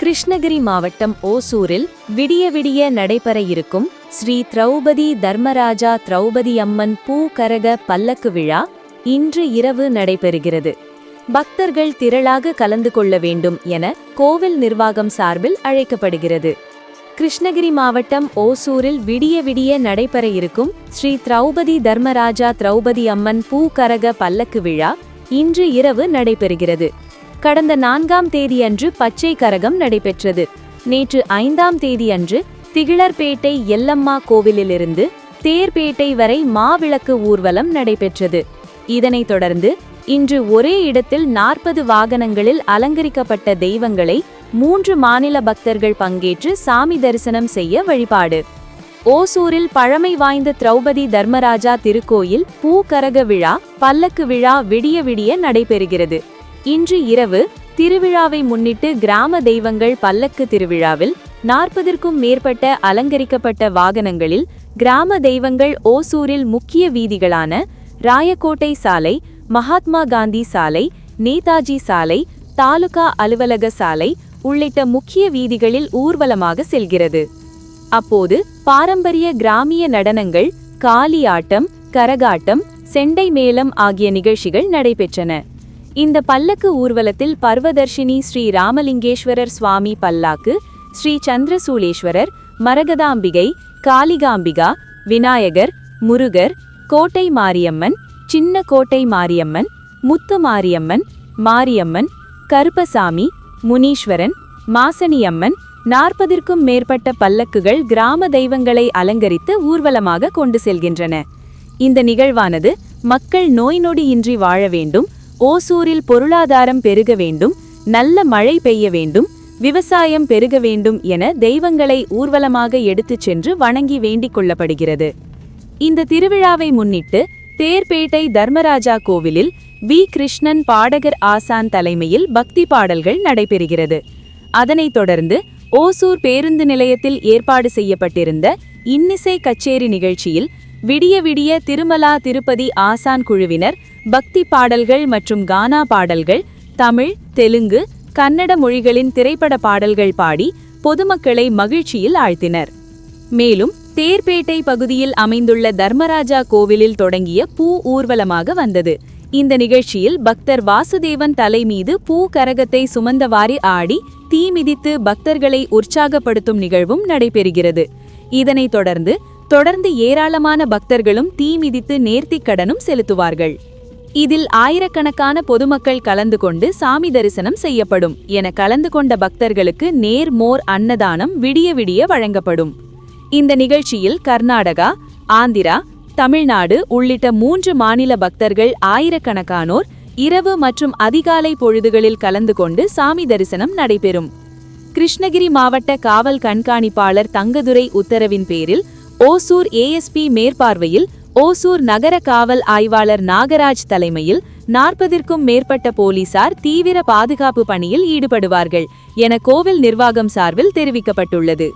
கிருஷ்ணகிரி மாவட்டம் ஓசூரில் விடிய விடிய நடைபெற இருக்கும் ஸ்ரீ திரௌபதி தர்மராஜா திரௌபதி அம்மன் பூகரக பல்லக்கு விழா இன்று இரவு நடைபெறுகிறது. பக்தர்கள் திரளாக கலந்து கொள்ள வேண்டும் என கோவில் நிர்வாகம் சார்பில் அழைக்கப்படுகிறது. கிருஷ்ணகிரி மாவட்டம் ஓசூரில் விடிய விடிய நடைபெற இருக்கும் ஸ்ரீ திரௌபதி தர்மராஜா திரௌபதி அம்மன் பூகரக பல்லக்கு விழா இன்று இரவு நடைபெறுகிறது. கடந்த நான்காம் தேதியன்று பச்சை கரகம் நடைபெற்றது. நேற்று ஐந்தாம் தேதியன்று திகிழர்பேட்டை எல்லம்மா கோவிலிலிருந்து தேர்பேட்டை வரை மாவிளக்கு ஊர்வலம் நடைபெற்றது. இதனைத் தொடர்ந்து இன்று ஒரே இடத்தில் நாற்பது வாகனங்களில் அலங்கரிக்கப்பட்ட தெய்வங்களை மூன்று மாநில பக்தர்கள் பங்கேற்று சாமி தரிசனம் செய்ய வழிபாடு. ஓசூரில் பழமை வாய்ந்த திரௌபதி தர்மராஜா திருக்கோயில் பூ கரக விழா பல்லக்கு விழா விடிய விடிய நடைபெறுகிறது. இன்று இரவு திருவிழாவை முன்னிட்டு கிராம தெய்வங்கள் பல்லக்கு திருவிழாவில் நாற்பதற்கும் மேற்பட்ட அலங்கரிக்கப்பட்ட வாகனங்களில் கிராம தெய்வங்கள் ஓசூரில் முக்கிய வீதிகளான ராயக்கோட்டை சாலை மகாத்மா காந்தி சாலை நேதாஜி சாலை தாலுகா அலுவலக சாலை உள்ளிட்ட முக்கிய வீதிகளில் ஊர்வலமாக செல்கிறது. அப்போது பாரம்பரிய கிராமிய நடனங்கள் காளி ஆட்டம் கரகாட்டம் செண்டை மேளம் ஆகிய நிகழ்ச்சிகள் நடைபெற்றன. இந்த பல்லக்கு ஊர்வலத்தில் பர்வதர்ஷினி ஸ்ரீ ராமலிங்கேஸ்வரர் சுவாமி பல்லாக்கு ஸ்ரீ சந்திரசூலேஸ்வரர் மரகதாம்பிகை காளிகாம்பிகா விநாயகர் முருகர் கோட்டை மாரியம்மன் சின்ன கோட்டை மாரியம்மன் முத்து மாரியம்மன் மாரியம்மன் கருப்பசாமி முனீஸ்வரன் மாசணியம்மன் நாற்பதிற்கும் மேற்பட்ட பல்லக்குகள் கிராம தெய்வங்களை அலங்கரித்து ஊர்வலமாக கொண்டு செல்கின்றன. இந்த நிகழ்வானது மக்கள் நோய் நொடியின்றி வாழ வேண்டும் ஓசூரில் பொருளாதாரம் பெருக வேண்டும் நல்ல மழை பெய்ய வேண்டும் விவசாயம் பெருக வேண்டும் என தெய்வங்களை ஊர்வலமாக எடுத்துச் சென்று வணங்கி வேண்டிக் கொள்ளப்படுகிறது. இந்த திருவிழாவை முன்னிட்டு தேர்பேட்டை தர்மராஜா கோவிலில் வி. கிருஷ்ணன் பாடகர் ஆசான் தலைமையில் பக்தி பாடல்கள் நடைபெறுகிறது. அதனைத் தொடர்ந்து ஓசூர் பேருந்து நிலையத்தில் ஏற்பாடு செய்யப்பட்டிருந்த இன்னிசை கச்சேரி நிகழ்ச்சியில் விடிய விடிய திருமலா திருப்பதி ஆசான் குழுவினர் பக்தி பாடல்கள் மற்றும் கானா பாடல்கள் தமிழ் தெலுங்கு கன்னட மொழிகளின் திரைப்பட பாடல்கள் பாடி பொதுமக்களை மகிழ்ச்சியில் ஆழ்த்தினர். மேலும் தேர்பேட்டை பகுதியில் அமைந்துள்ள தர்மராஜா கோவிலில் தொடங்கிய பூ ஊர்வலமாக வந்தது. இந்த நிகழ்ச்சியில் பக்தர் வாசுதேவன் தலை மீது பூ கரகத்தை சுமந்தவாறு ஆடி தீ மிதித்து பக்தர்களை உற்சாகப்படுத்தும் நிகழ்வும் நடைபெறுகிறது. இதனைத் தொடர்ந்து தொடர்ந்து ஏராளமான பக்தர்களும் தீ மிதித்து நேர்த்திக் கடனும் செலுத்துவார்கள். இதில் ஆயிரக்கணக்கான பொதுமக்கள் கலந்து கொண்டு சாமி தரிசனம் செய்யப்படும். என கலந்து கொண்ட பக்தர்களுக்கு நேர் மோர் அன்னதானம் விடிய விடிய வழங்கப்படும். இந்த நிகழ்ச்சியில் கர்நாடகா ஆந்திரா தமிழ்நாடு உள்ளிட்ட மூன்று மாநில பக்தர்கள் ஆயிரக்கணக்கானோர் இரவு மற்றும் அதிகாலை பொழுதுகளில் கலந்து கொண்டு சாமி தரிசனம் நடைபெறும். கிருஷ்ணகிரி மாவட்ட காவல் கண்காணிப்பாளர் தங்கதுரை உத்தரவின் பேரில் ஓசூர் ஏஎஸ்பி மேற்பார்வையில் ஓசூர் நகர காவல் ஆய்வாளர் நாகராஜ் தலைமையில் நாற்பதிற்கும் மேற்பட்ட போலீசார் தீவிர பாதுகாப்பு பணியில் ஈடுபடுவார்கள் என கோவில் நிர்வாகம் சார்பில் தெரிவிக்கப்பட்டுள்ளது.